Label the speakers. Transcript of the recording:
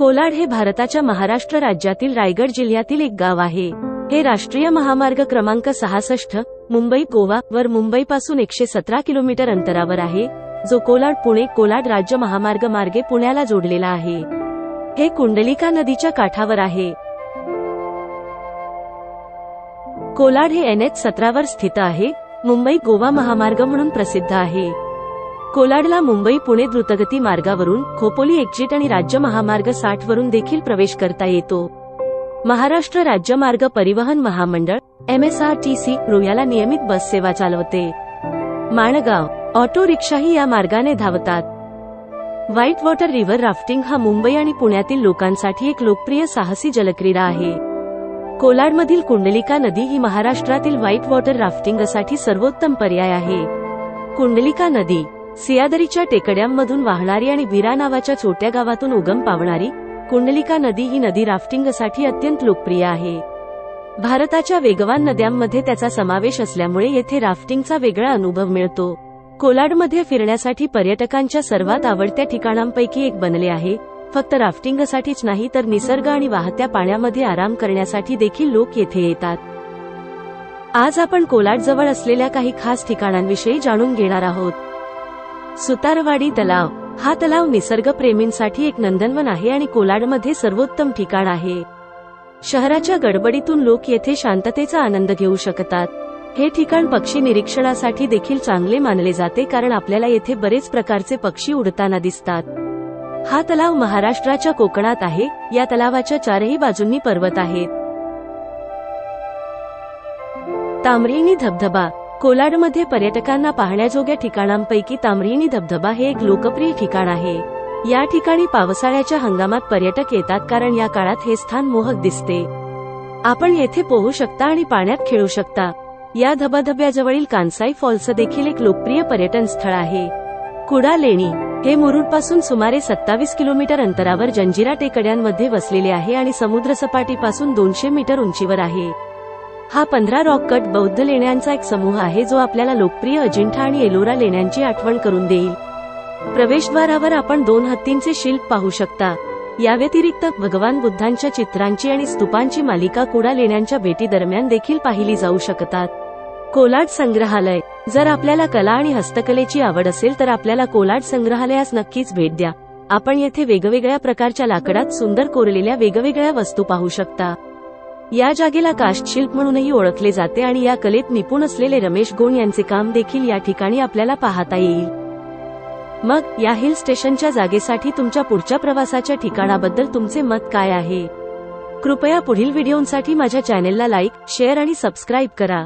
Speaker 1: कोलाड हे भारताच्या महाराष्ट्र राज्यातील रायगड जिल्ह्यातील एक गाव आहे. हे राष्ट्रीय महामार्ग क्रमांक सहासष्ट मुंबई गोवा वर मुंबईपासून एकशे सतरा किलोमीटर अंतरावर आहे. जो कोलाड पुणे कोलाड राज्य महामार्ग मार्गे पुण्याला जोडलेला आहे. हे कुंडलिका नदीच्या काठावर आहे. कोलाड हे एन एच सतरावर स्थित आहे. मुंबई गोवा महामार्ग म्हणून प्रसिद्ध आहे. कोलाडला मुंबई पुणे द्रुतगती मार्गावरून खोपोली एक्झिट आणि राज्य महामार्ग साठ वरून देखील प्रवेश करता येतो. महाराष्ट्र राज्य मार्ग परिवहन महामंडळ M S R T C याला नियमित बस सेवा चालवते. माणगाव ऑटो रिक्षाही या मार्गाने धावतात. व्हाईट वॉटर रिव्हर राफ्टिंग हा मुंबई आणि पुण्यातील लोकांसाठी एक लोकप्रिय साहसी जलक्रीडा आहे. कोलाडमधील कुंडलिका नदी ही महाराष्ट्रातील व्हाईट वॉटर राफ्टिंगसाठी सर्वोत्तम पर्याय आहे. कुंडलिका नदी सियादरीच्या टेकड्यांमधून वाहणारी आणि विरा नावाच्या छोट्या गावातून उगम पावणारी कुंडलिका नदी ही नदी राफ्टिंगसाठी अत्यंत लोकप्रिय आहे. भारताच्या वेगवान नद्यांमध्ये त्याचा समावेश असल्यामुळे येथे राफ्टिंगचा वेगळा अनुभव मिळतो. कोलाडमध्ये फिरण्यासाठी पर्यटकांच्या सर्वात आवडत्या ठिकाणांपैकी एक बनले आहे. फक्त राफ्टिंगसाठीच नाही तर निसर्ग आणि वाहत्या पाण्यामध्ये आराम करण्यासाठी देखील लोक येथे येतात. आज आपण कोलाड जवळ असलेल्या काही खास ठिकाणांविषयी जाणून घेणार आहोत. सुतारवाडी तलाव. हा तलाव निसर्गप्रेमींसाठी एक नंदनवन आहे आणि कोलाडमध्ये सर्वोत्तम ठिकाण आहे. शहराच्या गडबडीतून लोक येथे शांततेचा आनंद घेऊ शकतात. हे ठिकाण पक्षी निरीक्षणासाठी देखील चांगले मानले जाते कारण आपल्याला येथे बरेच प्रकारचे पक्षी उडताना दिसतात. हा तलाव महाराष्ट्राच्या कोकणात आहे. या तलावाच्या चारही बाजूंनी पर्वत आहेत. तांबरेणी धबधबा. कोलाडमध्ये पर्यटकांना पाहण्याजोग्या ठिकाणांपैकी तांबरीणी धबधबा हे एक लोकप्रिय ठिकाण आहे. या ठिकाणी पावसाळ्याच्या हंगामात पर्यटक येतात कारण या काळात हे स्थान मोहक दिसते. आपण येथे पोहू शकता आणि पाण्यात खेळू शकता. या धबधब्याजवळील कांसाई फॉल्स देखील एक लोकप्रिय पर्यटन स्थळ आहे. कुडा लेणी हे मुरुडपासून सुमारे सत्तावीस किलोमीटर अंतरावर जंजिरा टेकड्यांमध्ये वसलेले आहे आणि समुद्रसपाटीपासून दोनशे मीटर उंचीवर आहे. हा पंधरा रॉक कट बौद्ध लेण्यांचा एक समूह आहे जो आपल्याला लोकप्रिय अजिंठा आणि एलोरा लेण्यांची आठवण करून देईल. प्रवेशद्वारावर आपण दोन हत्तींचे शिल्प पाहू शकता. या व्यतिरिक्त भगवान बुद्धांच्या चित्रांची आणि स्तूपांची मालिका कुडा लेण्यांच्या भेटी दरम्यान देखील पाहिली जाऊ शकतात. कोलाड संग्रहालय. जर आपल्याला कला आणि हस्तकलेची आवड असेल तर आपल्याला कोलाड संग्रहालयास नक्कीच भेट द्या. आपण येथे वेगवेगळ्या प्रकारच्या लाकडात सुंदर कोरलेल्या वेगवेगळ्या वस्तू पाहू शकता. या जागेला काष्टशिल्प म्हणूनही ओळखले जाते आणि या कलेत निपुण असलेले रमेश गोण यांचे काम देखील या ठिकाणी आपल्याला पाहता येईल. मग या हिल स्टेशनच्या जागेसाठी तुमच्या पुढच्या प्रवासाच्या ठिकाणाबद्दल तुमचे मत काय आहे? कृपया पुढील व्हिडिओंसाठी माझ्या चॅनेलला लाईक शेअर आणि सबस्क्राईब करा.